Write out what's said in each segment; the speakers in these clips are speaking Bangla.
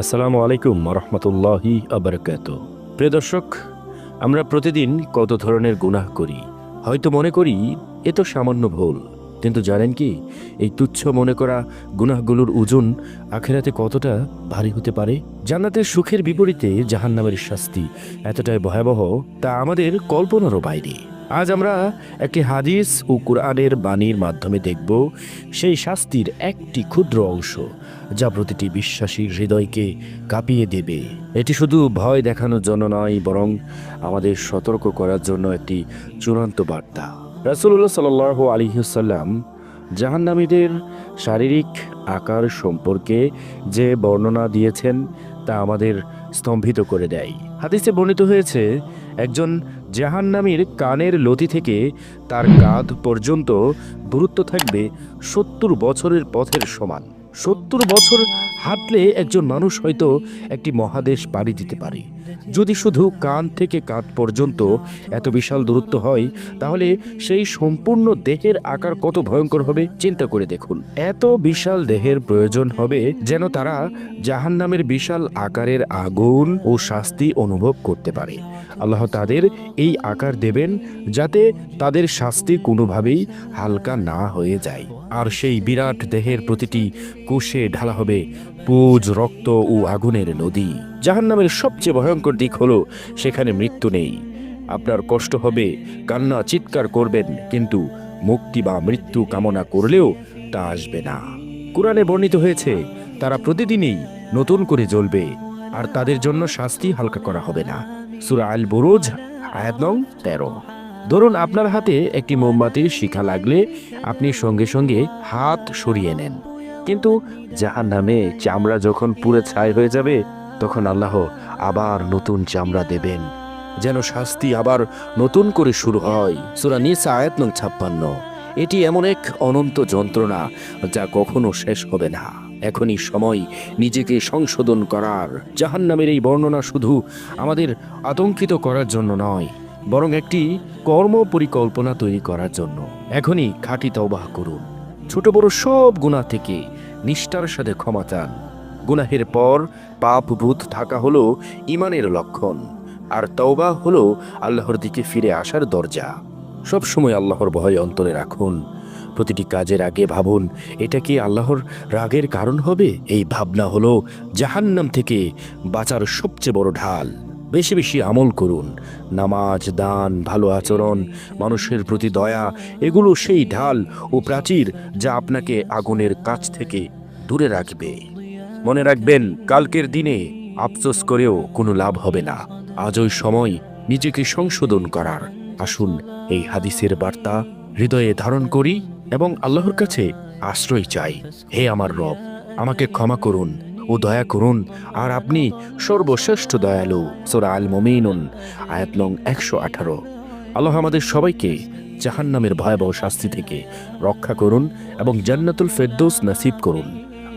আসসালামু আলাইকুম রহমতুল্লাহি আবরকাত। প্রিয় দর্শক, আমরা প্রতিদিন কত ধরনের গুনাহ করি? হয়তো মনে করি এ তো সামান্য ভুল, কিন্তু জানেন কি, এই তুচ্ছ মনে করা গুনাহগুলোর ওজন আখেরাতে কতটা ভারী হতে পারে? জান্নাতের সুখের বিপরীতে জাহান্নামের শাস্তি এতটাই ভয়াবহ, তা আমাদের কল্পনারও বাইরে। আজ আমরা একটি হাদিস ও কোরআনের বাণীর মাধ্যমে দেখব সেই শাস্তির একটি ক্ষুদ্র অংশ যা প্রতিটি বিশ্বাসীর হৃদয়কে কাঁপিয়ে দেবে। এটি শুধু ভয় দেখানোর জন্য নয়, বরং আমাদের সতর্ক করার জন্য একটি চূড়ান্ত বার্তা। রাসুল্লাহ সাল আলিহাল্লাম জাহান্নামীদের শারীরিক আকার সম্পর্কে যে বর্ণনা দিয়েছেন, তা আমাদের স্তম্ভিত করে দেয়। হাদিসে বর্ণিত হয়েছে, একজন জাহান্নামীর কানের লতি থেকে তার কাঁধ পর্যন্ত দূরত্ব থাকবে সত্তর বছরের পথের সমান। সত্তর বছর হাঁটলে একজন মানুষ হয়তো একটি মহাদেশ পাড়ি দিতে পারে। যদি শুধু কান থেকে কাঁধ পর্যন্ত এত বিশাল দূরত্ব হয়, তাহলে সেই সম্পূর্ণ দেহের আকার কত ভয়ঙ্কর হবে, চিন্তা করে দেখুন। এত বিশাল দেহের প্রয়োজন হবে যেন তারা জাহান্নামের বিশাল আকারের আগুন ও শাস্তি অনুভব করতে পারে। আল্লাহ তাদের এই আকার দেবেন যাতে তাদের শাস্তি কোনোভাবেই হালকা না হয়ে যায়। আর সেই বিরাট দেহের প্রতিটি কোষে ঢালা হবে পুজ, রক্ত ও আগুনের নদী। জাহান্নামের সবচেয়ে ভয়ঙ্কর দিক হলো, সেখানে মৃত্যু নেই। আপনার কষ্ট হবে, কান্না, চিৎকার করবেন, কিন্তু মুক্তি বা মৃত্যু কামনা করলেও তা আসবে না। কোরআনে বর্ণিত হয়েছে, তারা প্রতিদিনই নতুন করে জ্বলবে, আর তাদের জন্য শাস্তি হালকা করা হবে না। সুরা আল বুরুজ আয়াত নং তেরো। ধরুন আপনার হাতে একটি মোমবাতির শিখা লাগলে আপনি সঙ্গে সঙ্গে হাত সরিয়ে নেন। কিন্তু যাহার নামে চামড়া যখন পুরে ছাই হয়ে যাবে তখন আল্লাহ আবার নতুন চামড়া দেবেন, যেন শাস্তি আবার নতুন করে শুরু হয়। সুরা নিসা আয়াত নং ছাপ্পান্ন। এটি এমন এক অনন্ত যন্ত্রণা যা কখনো শেষ হবে না। এখনই সময় নিজেকে সংশোধন করার। জাহান্নামের এই বর্ণনা শুধু আমাদের আতঙ্কিত করার জন্য নয়, বরং একটি কর্ম পরিকল্পনা তৈরি করার জন্য। এখনই খাঁটি তওবাহ করুন। ছোট বড় সব গুণা থেকে নিষ্ঠার সাথে ক্ষমা চান। গুনাহের পর পাপ ভূত থাকা হলো ইমানের লক্ষণ, আর তওবা হলো আল্লাহর দিকে ফিরে আসার দরজা। সব সময় আল্লাহর ভয় অন্তরে রাখুন। প্রতিটি কাজের আগে ভাবুন, এটা কি আল্লাহর রাগের কারণ হবে? এই ভাবনা হলো জাহান্নাম থেকে বাঁচার সবচেয়ে বড় ঢাল। বেশি বেশি আমল করুন। নামাজ, দান, ভালো আচরণ, মানুষের প্রতি দয়া, এগুলো সেই ঢাল ও প্রাচীর যা আপনাকে আগুনের কাছ থেকে দূরে রাখবে। মনে রাখবেন, কালকের দিনে আফসোস করেও কোনো লাভ হবে না। আজই সময় নিজেকে সংশোধন করার। আসুন এই হাদিসের বার্তা হৃদয়ে ধারণ করি এবং আল্লাহর কাছে আশ্রয় চাই। হে আমার রব, আমাকে ক্ষমা করুন ও দয়া করুন। আর আপনি সর্বশ্রেষ্ঠ দয়ালু, সোরা আল মমিনুন আয়াত নং একশো আঠারো। আল্লাহ আমাদের সবাইকে জাহান্নামের ভয়াবহ শাস্তি থেকে রক্ষা করুন এবং জান্নাতুল ফেরদৌস নাসিব করুন।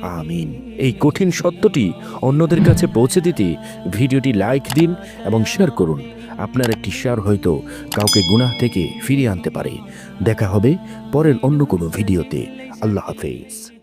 আমিন। এই কঠিন সত্যটি অন্যদের কাছে পৌঁছে দিতে ভিডিওটি লাইক দিন এবং শেয়ার করুন। আপনার একটি শেয়ার হয়তো কাউকে গুনাহ থেকে ফিরিয়ে আনতে পারে। দেখা হবে পরের অন্য কোনো ভিডিওতে। আল্লাহ হাফেজ।